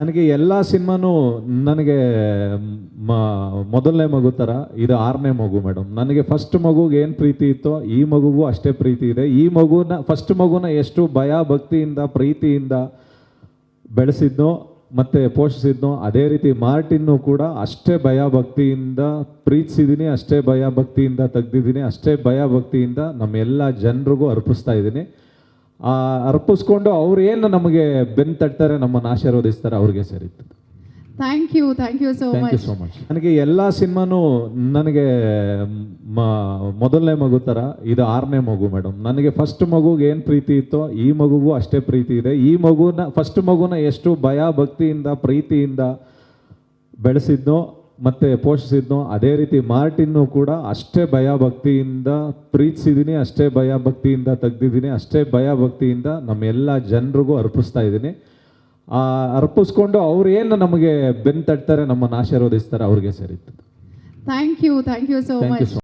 ನನಗೆ ಎಲ್ಲ ಸಿನಿಮಾನು ನನಗೆ, ಮ, ಮೊದಲನೇ ಮಗು ಥರ ಇದು ಆರನೇ ಮಗು ಮೇಡಮ್. ನನಗೆ ಫಸ್ಟ್ ಮಗುಗೆ ಏನು ಪ್ರೀತಿ ಇತ್ತೋ, ಈ ಮಗುಗೂ ಅಷ್ಟೇ ಪ್ರೀತಿ ಇದೆ. ಈ ಮಗುನ ಫಸ್ಟ್ ಮಗುನ ಎಷ್ಟು ಭಯ, ಭಕ್ತಿಯಿಂದ, ಪ್ರೀತಿಯಿಂದ ಬೆಳೆಸಿದ್ನೋ, ಮತ್ತು ಪೋಷಿಸಿದ್ನೋ, ಅದೇ ರೀತಿ ಮಾರ್ಟಿನ್ನು ಕೂಡ ಅಷ್ಟೇ ಭಯ, ಭಕ್ತಿಯಿಂದ ಪ್ರೀತಿಸಿದ್ದೀನಿ ಅಷ್ಟೇ ಭಯ, ಭಕ್ತಿಯಿಂದ ತೆಗ್ದಿದ್ದೀನಿ ಅಷ್ಟೇ ಭಯ, ಭಕ್ತಿಯಿಂದ ನಮ್ಮೆಲ್ಲ ಜನರಿಗೂ ಅರ್ಪಿಸ್ತಾ ಇದ್ದೀನಿ. ಅರ್ಪಿಸ್ಕೊಂಡು ಅವ್ರು ಏನು ನಮಗೆ ಬೆನ್ ತಟ್ತಾರೆ ನಮ್ಮನ್ನು ಆಶೀರ್ವದಿಸ್ತಾರೆ ಅವ್ರಿಗೆ ಸೇರಿತ್ತು. Thank you thank you so thank you much so much ನನಗೆ ಎಲ್ಲ ಸಿನಿಮಾನು ನನಗೆ ಮ ಮೊದಲನೇ ಮಗು ಥರ ಇದು ಆರನೇ ಮಗು ಮೇಡಮ್ ನನಗೆ ಫಸ್ಟ್ ಮಗುಗೆ ಏನು ಪ್ರೀತಿ ಇತ್ತೋ ಈ ಮಗುಗೂ ಅಷ್ಟೇ ಪ್ರೀತಿ ಇದೆ. ಈ ಮಗುನ ಫಸ್ಟ್ ಮಗುನ ಎಷ್ಟು ಭಯ ಭಕ್ತಿಯಿಂದ ಪ್ರೀತಿಯಿಂದ ಬೆಳೆಸಿದ್ನೋ ಮತ್ತೆ ಪೋಷಿಸಿದ್ನೋ ಅದೇ ರೀತಿ ಮಾರ್ಟಿನ್ನು ಕೂಡ ಅಷ್ಟೇ ಭಯ ಭಕ್ತಿಯಿಂದ ಪ್ರೀತಿಸಿದ್ದೀನಿ ಅಷ್ಟೇ ಭಯ ಭಕ್ತಿಯಿಂದ ತೆಗ್ದಿದ್ದೀನಿ ಅಷ್ಟೇ ಭಯ ಭಕ್ತಿಯಿಂದ ನಮ್ಮೆಲ್ಲ ಜನರಿಗೂ ಅರ್ಪಿಸ್ತಾ ಇದ್ದೀನಿ. ಆ ಅರ್ಪಿಸ್ಕೊಂಡು ಅವ್ರು ಏನು ನಮಗೆ ಬೆನ್ ತಟ್ತಾರೆ ನಮ್ಮನ್ನು ಆಶೀರ್ವದಿಸ್ತಾರೆ ಅವ್ರಿಗೆ ಸರಿ thank you thank you so much